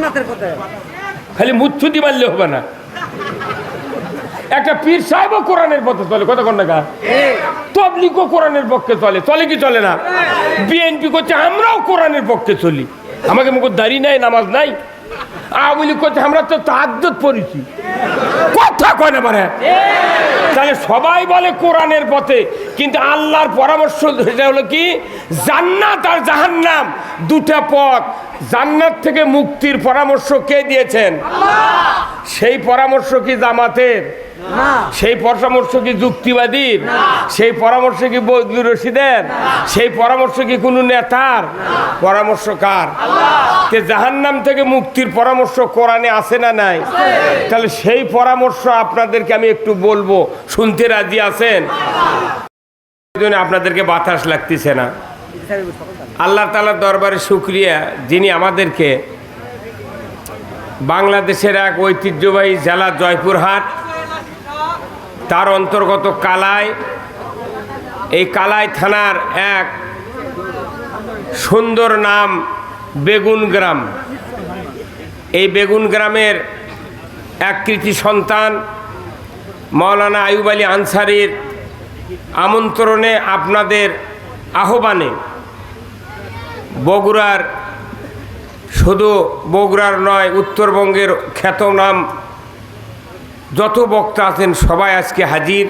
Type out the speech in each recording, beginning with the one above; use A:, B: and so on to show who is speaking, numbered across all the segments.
A: জান্নাতের কোথায়
B: খালি মুচ্ছুতি মারলে হবে না। একটা পীর সাহেব কোরআনের পথে চলে কত কোন টাকা তবলিগও কোরআনের পক্ষে চলে চলে কি চলে না? বিএনপি করছে আমরাও কোরআনের পক্ষে চলি। আমাকে মুখ দাঁড়িয়ে নাই নামাজ নাই। আওয়ামী লীগ করছে আমরা তো তাহাদ্দত পড়েছি। কথা কয় না পারে তাহলে সবাই বলে কোরআনের পথে কিন্তু আল্লাহর পরামর্শ সেটা হলো কি? জান্নাত আর জাহান্নাম দুটা পথ। জান্নাত থেকে মুক্তির পরামর্শ কে দিয়েছেন? সেই পরামর্শ কি জামাতের? সেই পরামর্শ কি যুক্তিবাদীর? সেই পরামর্শ কি বদলুর রশিদের? সেই পরামর্শ কি কোনো নেতার? পরামর্শ কার? তে জাহান্নাম থেকে মুক্তির পরামর্শ কোরআনে আছে না নাই? তাহলে সেই পরামর্শ আপনাদেরকে আমি একটু বলব। শুনতে রাজি আছেন? আপনাদেরকে বাতাস লাগতেছে না। আল্লাহ তালার দরবারে শুক্রিয়া যিনি আমাদেরকে বাংলাদেশের এক ঐতিহ্যবাহী জেলা জয়পুরহাট তার অন্তর্গত কালায় এই কালাই থানার এক সুন্দর নাম, বেগুন গ্রাম। এই বেগুন গ্রামের এক কৃতি সন্তান, মৌলানা আয়ুব আলী আনসারির আমন্ত্রণে আপনাদের আহ্বানে বগুড়ার, শুধু বগুড়ার নয়, উত্তরবঙ্গের খ্যাতনাম যত বক্তা আছেন, সবাই আজকে হাজির।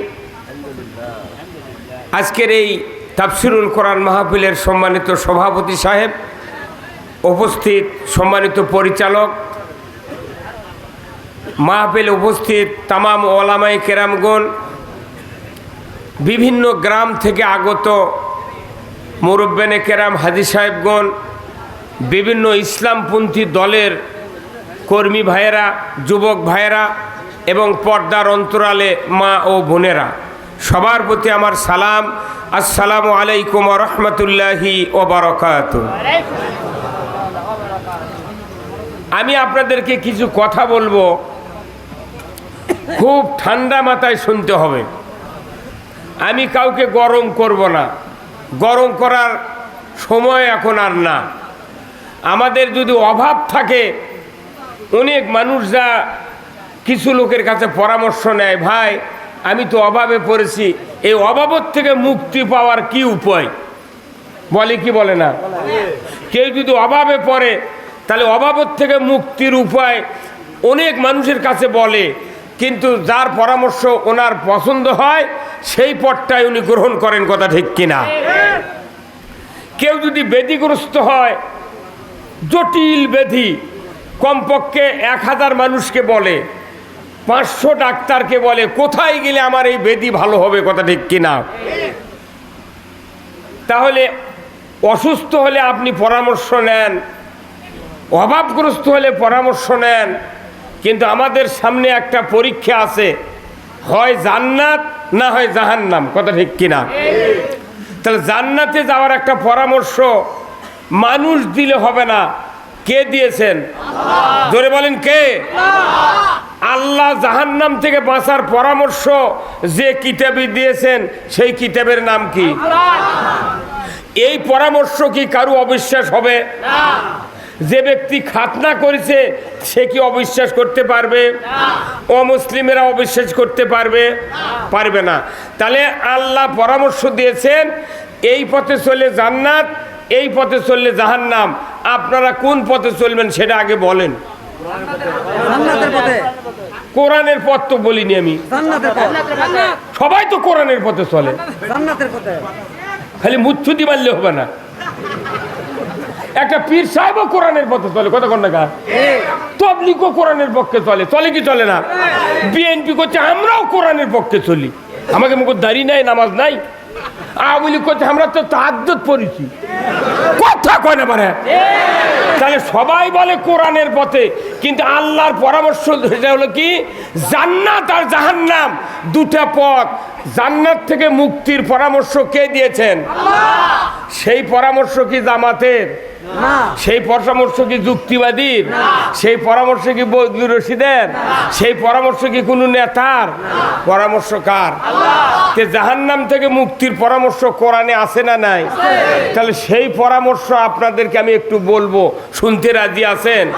B: আজকের এই তাফসিরুল কোরআন মাহফিলের সম্মানিত সভাপতি সাহেব, উপস্থিত সম্মানিত পরিচালক, মাহফিল উপস্থিত তামাম ওলামাই কেরামগণ, বিভিন্ন গ্রাম থেকে আগত মুরব্বেনে কেরাম হাজি সাহেবগণ, বিভিন্ন ইসলামপন্থী দলের কর্মী ভাইয়েরা, যুবক ভাইয়েরা এবং পর্দার অন্তরালে মা ও বোনেরা। সবার প্রতি আমার সালাম। আসসালামু আলাইকুম রহমতুল্লাহি ও বারকাত আমি আপনাদেরকে কিছু কথা বলব। খুব ঠান্ডা মাথায় শুনতে হবে। আমি কাউকে গরম করব না। গরম করার সময় এখন আর না। আমাদের যদি অভাব থাকে, অনেক মানুষ যা কিছু লোকের কাছে পরামর্শ নেয়, ভাই, আমি তো অভাবে পড়েছি। এই অভাবত থেকে মুক্তি পাওয়ার কি উপায়? বলে কি বলে না? কেউ যদি অভাবে পড়ে, তাহলে অভাবত থেকে মুক্তির উপায় অনেক মানুষের কাছে বলে। কিন্তু যার পরামর্শ ওনার পছন্দ হয়, সেই পথটাই উনি গ্রহণ করেন কথা ঠিক কিনা। কেউ যদি বেদিগ্রস্ত হয়, জটিল ব্যাধি, কমপক্ষে এক হাজার মানুষকে বলে। পাঁচশো ডাক্তারকে বলে, কোথায় গেলে আমার এই বেদি ভালো হবে? কথা ঠিক কিনা? তাহলে অসুস্থ হলে আপনি পরামর্শ নেন, অভাবগ্রস্ত হলে পরামর্শ নেন, কিন্তু আমাদের সামনে একটা পরীক্ষা আছে, হয় জান্নাত না হয় জাহান্নাম, কথা ঠিক কিনা? তাহলে জান্নাতে যাওয়ার একটা পরামর্শ, মানুষ দিলে হবে না। কে দিয়েছেন? জোরে বলেন কে? আল্লাহ জাহান্নাম থেকে বাঁচার পরামর্শ যে কিতাবে দিয়েছেন, সেই কিতাবের নাম কি? এই পরামর্শ কি কারু অবিশ্বাস হবে? যে ব্যক্তি খাতনা করেছে, সে কি অবিশ্বাস করতে পারবে? অমুসলিমেরা অবিশ্বাস করতে পারবে? পারবে না। তাহলে আল্লাহ পরামর্শ দিয়েছেন, এই পথে চলে জান্নাত, এই পথে চললে জাহান্নাম। আপনারা কোন পথে চলবেন সেটা আগে বলেন। কোরআনের পথ তো বলিনি আমি। সবাই তো কোরআনের পথে চলে। খালি মুচ্ছুতি মারলে হবে না। একটা পীর সাহেবও কোরআনের পথে চলে। কত কোন টাকা তবলিগও কোরআনের পক্ষে চলে। চলে কি চলে না? বিএনপি করছে আমরাও কোরআনের পক্ষে চলি। আমাকে মুখ দাড়ি নাই নামাজ নাই। আওয়ামী লীগ করছে আমরা তো তাহাদ্দত পড়েছি। কথা কয় না পারে? তাহলে সবাই বলে কোরআনের পথে কিন্তু আল্লাহর পরামর্শ সেটা হলো কি? জান্নাত আর জাহান্নাম দুটা পথ। জান্নাত থেকে মুক্তির পরামর্শ কে দিয়েছেন? সেই পরামর্শ কি জামাতের? সেই পরামর্শ কি যুক্তিবাদীর সেই পরামর্শ কি বদলুর রশিদের? সেই পরামর্শ কি কোনো নেতার? পরামর্শ কার? যে জাহান্নাম থেকে মুক্তির পরামর্শ কোরআনে আছে না নাই? তাহলে সেই পরামর্শ আপনাদেরকে আমি একটু বলব। শুনতে রাজি আছেন?